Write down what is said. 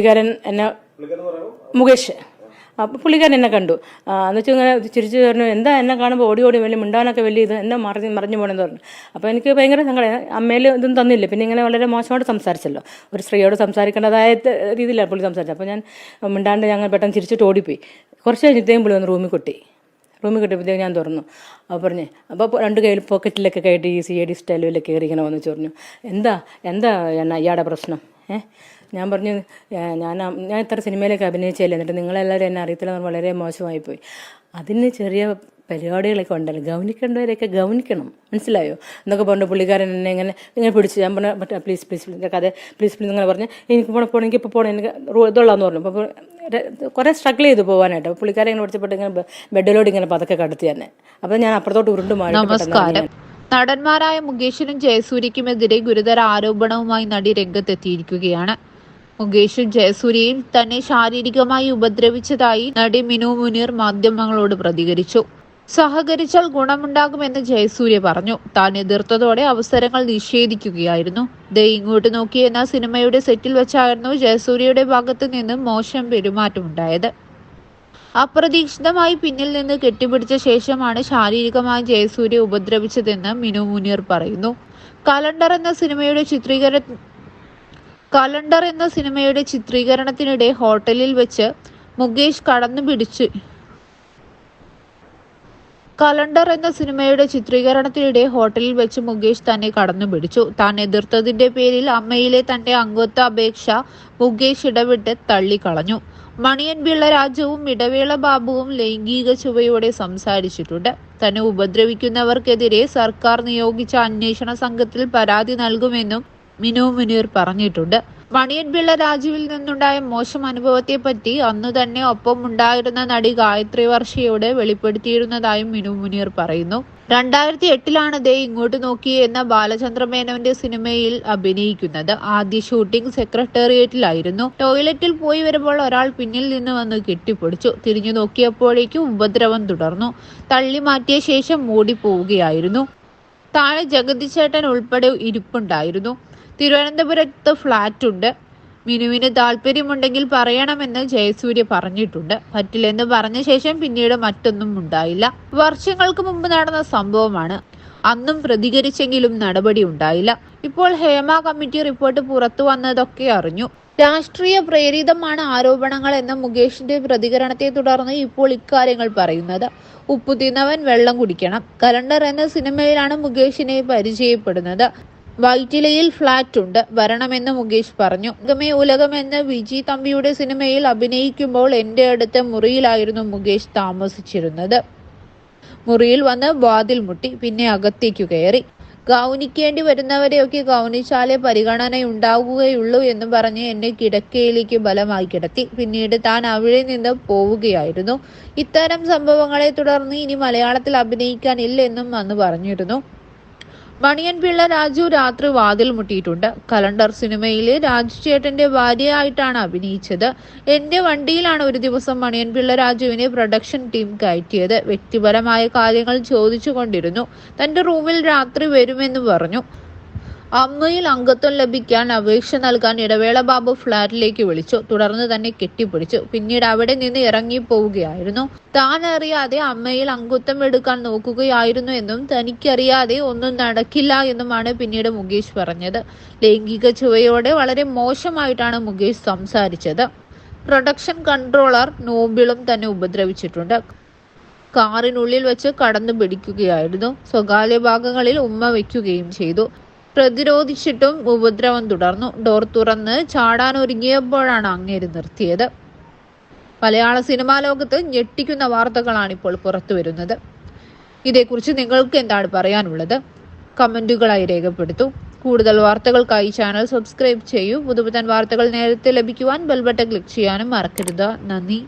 പുള്ളിക്കാരൻ എന്നെ മുകേഷ്. അപ്പോൾ പുള്ളിക്കാരൻ എന്നെ കണ്ടു. എന്ന് വെച്ചാൽ ഇങ്ങനെ ചിരിച്ചു പറഞ്ഞു എന്താ എന്നെ കാണുമ്പോൾ ഓടി ഓടി വലിയ മിണ്ടാനൊക്കെ വലിയ ഇത്? എന്നെ മറിഞ്ഞ് മറിഞ്ഞു പോകണമെന്ന് പറഞ്ഞു. അപ്പോൾ എനിക്ക് ഭയങ്കര സങ്കടം അമ്മയിൽ ഇതൊന്നും തന്നില്ല. പിന്നെ ഇങ്ങനെ വളരെ മോശമായിട്ട് സംസാരിച്ചല്ലോ. ഒരു സ്ത്രീയോട് സംസാരിക്കേണ്ടതായ രീതിയിലാണ് പുള്ളി സംസാരിച്ചത്. അപ്പോൾ ഞാൻ മിണ്ടാണ്ട് ഞങ്ങൾ പെട്ടെന്ന് ചിരിച്ചിട്ട് ഓടിപ്പോയി. കുറച്ച് കഴിഞ്ഞിട്ടേയും പുള്ളി വന്ന് റൂമിൽ കൊട്ടി. റൂമിൽ കിട്ടിയപ്പോഴത്തേക്ക് ഞാൻ തുറന്നു. അപ്പോൾ പറഞ്ഞു അപ്പോൾ രണ്ട് കയ്യിൽ പോക്കറ്റിലൊക്കെ കയറ്റി ഈ സി എ ഡി സ്റ്റൈലിലൊക്കെ കയറി ഇങ്ങനെ വന്ന് ചൊറിഞ്ഞു എന്താ എന്താ എന്നാ ഇയാടെ പ്രശ്നം? ഏ? ഞാൻ പറഞ്ഞു ഞാൻ ഞാൻ ഇത്ര സിനിമയിലൊക്കെ അഭിനയിച്ചല്ലേ എന്നിട്ട് നിങ്ങളെല്ലാവരും എന്നെ അറിയത്തില്ല വളരെ മോശമായിപ്പോയി. അതിന് ചെറിയ പരിപാടികളൊക്കെ ഉണ്ടല്ലോ. ഗൗനിക്കേണ്ടവരെയൊക്കെ ഗൗനിക്കണം. മനസ്സിലായോ? എന്നൊക്കെ പറഞ്ഞു പുള്ളിക്കാരൻ എന്നെ ഇങ്ങനെ ഇങ്ങനെ പിടിച്ചു ഞാൻ പറഞ്ഞു മറ്റേ പ്ലീസ് പ്ലീസ് പ്ലീസ് കഥ പ്ലീസ് പ്ലീസ് നിങ്ങൾ പറഞ്ഞു എനിക്ക് പോണ പോകണം എനിക്ക് ഇപ്പോൾ പോകണം എനിക്ക് ഇതുള്ളതെന്ന് പറഞ്ഞു. അപ്പോൾ കുറേ സ്ട്രഗിൾ ചെയ്തു പോകാനായിട്ട്. പുള്ളിക്കാരെ ഇങ്ങനെ പിടിച്ചപ്പോൾ ഇങ്ങനെ ബെഡിലോട് ഇങ്ങനെ പതുക്കെ കടത്തി തന്നെ അപ്പോൾ ഞാൻ അപ്പുറത്തോട്ട് ഉരുണ്ട് മാറി നടന്മാരായ മുകേഷിനും ജയസൂര്യക്കുമെതിരെ ഗുരുതര ആരോപണവുമായി നടി രംഗത്തെത്തിയിരിക്കുകയാണ്. മുകേഷും ജയസൂര്യയും തന്നെ ശാരീരികമായി ഉപദ്രവിച്ചതായി നടി മിനു മുനീർ മാധ്യമങ്ങളോട് പ്രതികരിച്ചു. സഹകരിച്ചാൽ ഗുണമുണ്ടാകുമെന്ന് ജയസൂര്യ പറഞ്ഞു. താൻ എതിർത്തതോടെ അവസരങ്ങൾ നിഷേധിക്കുകയായിരുന്നു. ദേ ഇങ്ങോട്ട് നോക്കി എന്ന സിനിമയുടെ സെറ്റിൽ വെച്ചായിരുന്നു ജയസൂര്യയുടെ ഭാഗത്തു നിന്ന് മോശം പെരുമാറ്റമുണ്ടായത്. അപ്രതീക്ഷിതമായി പിന്നിൽ നിന്ന് കെട്ടിപ്പിടിച്ച ശേഷമാണ് ശാരീരികമായി ജയസൂര്യ ഉപദ്രവിച്ചതെന്ന് മിനു മുനീർ പറയുന്നു. കലണ്ടർ എന്ന സിനിമയുടെ ചിത്രീകര കലണ്ടർ എന്ന സിനിമയുടെ ചിത്രീകരണത്തിനിടെ ഹോട്ടലിൽ വെച്ച് മുകേഷ് കടന്നു പിടിച്ച്. കലണ്ടർ എന്ന സിനിമയുടെ ചിത്രീകരണത്തിനിടെ ഹോട്ടലിൽ വെച്ച് മുകേഷ് തന്നെ കടന്നു പിടിച്ചു. താൻ എതിർത്തതിന്റെ പേരിൽ അമ്മയിലെ തന്റെ അംഗത്വ അപേക്ഷ മുകേഷ് ഇടപെട്ട് തള്ളിക്കളഞ്ഞു. മണിയൻ പിള്ള രാജുവും ഇടവേള ബാബുവും ലൈംഗിക ചുവയോടെ സംസാരിച്ചിട്ടുണ്ട്. തന്നെ ഉപദ്രവിക്കുന്നവർക്കെതിരെ സർക്കാർ നിയോഗിച്ച അന്വേഷണ സംഘത്തിൽ പരാതി നൽകുമെന്നും മിനു മുനീർ പറഞ്ഞിട്ടുണ്ട്. മണിയൻ പിള്ള രാജുവിൽ നിന്നുണ്ടായ മോശം അനുഭവത്തെപ്പറ്റി അന്നു തന്നെ ഒപ്പം ഉണ്ടായിരുന്ന നടി ഗായത്രി വർഷയോട് വെളിപ്പെടുത്തിയിരുന്നതായും മിനു മുനീർ പറയുന്നു. രണ്ടായിരത്തി എട്ടിലാണ് ദേ ഇങ്ങോട്ട് നോക്കി എന്ന ബാലചന്ദ്ര മേനോന്റെ സിനിമയിൽ അഭിനയിക്കുന്നത്. ആദ്യ ഷൂട്ടിംഗ് സെക്രട്ടേറിയറ്റിലായിരുന്നു. ടോയ്ലറ്റിൽ പോയി വരുമ്പോൾ ഒരാൾ പിന്നിൽ നിന്ന് വന്ന് കെട്ടിപ്പിടിച്ചു. തിരിഞ്ഞു നോക്കിയപ്പോഴേക്കും ഉപദ്രവം തുടർന്നു. തള്ളി മാറ്റിയ ശേഷം ഓടിപ്പോവുകയായിരുന്നു താഴെ ജഗതിച്ചേട്ടൻ ഉൾപ്പെടെ ഇരിപ്പുണ്ടായിരുന്നു. തിരുവനന്തപുരത്ത് ഫ്ലാറ്റ് ഉണ്ട്. മിനുവിന് താല്പര്യമുണ്ടെങ്കിൽ പറയണമെന്ന് ജയസൂര്യ പറഞ്ഞിട്ടുണ്ട്. പറ്റില്ലെന്ന് പറഞ്ഞ ശേഷം പിന്നീട് മറ്റൊന്നും ഉണ്ടായില്ല. വർഷങ്ങൾക്ക് മുമ്പ് നടന്ന സംഭവമാണ്. അന്നും പ്രതികരിച്ചെങ്കിലും നടപടി ഉണ്ടായില്ല. ഇപ്പോൾ ഹേമ കമ്മിറ്റി റിപ്പോർട്ട് പുറത്തു വന്നതൊക്കെ അറിഞ്ഞു. രാഷ്ട്രീയ പ്രേരിതമാണ് ആരോപണങ്ങൾ എന്ന മുകേഷിന്റെ പ്രതികരണത്തെ തുടർന്ന് ഇപ്പോൾ ഇക്കാര്യങ്ങൾ പറയുന്നത്. ഉപ്പു തിന്നവൻ വെള്ളം കുടിക്കണം. കലണ്ടർ എന്ന സിനിമയിലാണ് മുകേഷിനെ പരിചയപ്പെടുന്നത്. വൈറ്റിലയിൽ ഫ്ളാറ്റ് ഉണ്ട്. വരണമെന്ന് മുകേഷ് പറഞ്ഞു. ഉലകമേ ഉലകം എന്ന വിജി തമ്പിയുടെ സിനിമയിൽ അഭിനയിക്കുമ്പോൾ എന്റെ അടുത്ത മുറിയിലായിരുന്നു മുകേഷ് താമസിച്ചിരുന്നത്. മുറിയിൽ വന്ന് വാതിൽ മുട്ടി പിന്നെ അകത്തേക്കു കയറി. ഗൗനിക്കേണ്ടി വരുന്നവരെയൊക്കെ ഗൗനിച്ചാലേ പരിഗണനയുണ്ടാവുകയുള്ളൂ എന്ന് പറഞ്ഞ് എന്നെ കിടക്കയിലേക്ക് ബലമായി കിടത്തി. പിന്നീട് താൻ അവിടെ നിന്ന് പോവുകയായിരുന്നു. ഇത്തരം സംഭവങ്ങളെ തുടർന്ന് ഇനി മലയാളത്തിൽ അഭിനയിക്കാനില്ലെന്നും അന്ന് പറഞ്ഞിരുന്നു. മണിയൻ പിള്ള രാജു രാത്രി വാതിൽ മുട്ടിയിട്ടുണ്ട്. കലണ്ടർ സിനിമയിലെ രാജു ചേട്ടന്റെ ഭാര്യയായിട്ടാണ് അഭിനയിച്ചത്. എന്റെ വണ്ടിയിലാണ് ഒരു ദിവസം മണിയൻപിള്ള രാജുവിനെ പ്രൊഡക്ഷൻ ടീം കയറ്റിയത്. വ്യക്തിപരമായ കാര്യങ്ങൾ ചോദിച്ചുകൊണ്ടിരുന്നു. തന്റെ റൂമിൽ രാത്രി വരുമെന്ന് പറഞ്ഞു. അമ്മയിൽ അംഗത്വം ലഭിക്കാൻ അപേക്ഷ നൽകാൻ ഇടവേള ബാബു ഫ്ളാറ്റിലേക്ക് വിളിച്ചു. തുടർന്ന് തന്നെ കെട്ടിപ്പിടിച്ചു. പിന്നീട് അവിടെ നിന്ന് ഇറങ്ങി ഇറങ്ങിപ്പോവുകയായിരുന്നു. താൻ അറിയാതെ അമ്മയിൽ അംഗത്വം എടുക്കാൻ നോക്കുകയായിരുന്നു എന്നും തനിക്കറിയാതെ ഒന്നും നടക്കില്ല എന്നുമാണ് പിന്നീട് മുകേഷ് പറഞ്ഞത്. ലൈംഗിക ചുവയോടെ വളരെ മോശമായിട്ടാണ് മുകേഷ് സംസാരിച്ചത്. പ്രൊഡക്ഷൻ കൺട്രോളർ നോബിളും തന്നെ ഉപദ്രവിച്ചിട്ടുണ്ട്. കാറിനുള്ളിൽ വെച്ച് കടന്നു പിടിക്കുകയായിരുന്നു സ്വകാര്യ ഭാഗങ്ങളിൽ ഉമ്മ വയ്ക്കുകയും ചെയ്തു. പ്രതിരോധിച്ചിട്ടും ഉപദ്രവം തുടർന്നു. ഡോർ തുറന്ന് ചാടാൻ ചാടാനൊരുങ്ങിയപ്പോഴാണ് അങ്ങേര് നിർത്തിയത്. മലയാള സിനിമാ ലോകത്ത് ഞെട്ടിക്കുന്ന വാർത്തകളാണ് ഇപ്പോൾ പുറത്തു വരുന്നത്. ഇതേക്കുറിച്ച് നിങ്ങൾക്ക് എന്താണ് പറയാനുള്ളത്? കമന്റുകളായി രേഖപ്പെടുത്തൂ. കൂടുതൽ വാർത്തകൾക്കായി ചാനൽ സബ്സ്ക്രൈബ് ചെയ്യൂ. പുതുപുത്തൻ വാർത്തകൾ നേരത്തെ ലഭിക്കുവാൻ ബെൽബട്ടൺ ക്ലിക്ക് ചെയ്യാനും മറക്കരുത്. നന്ദി.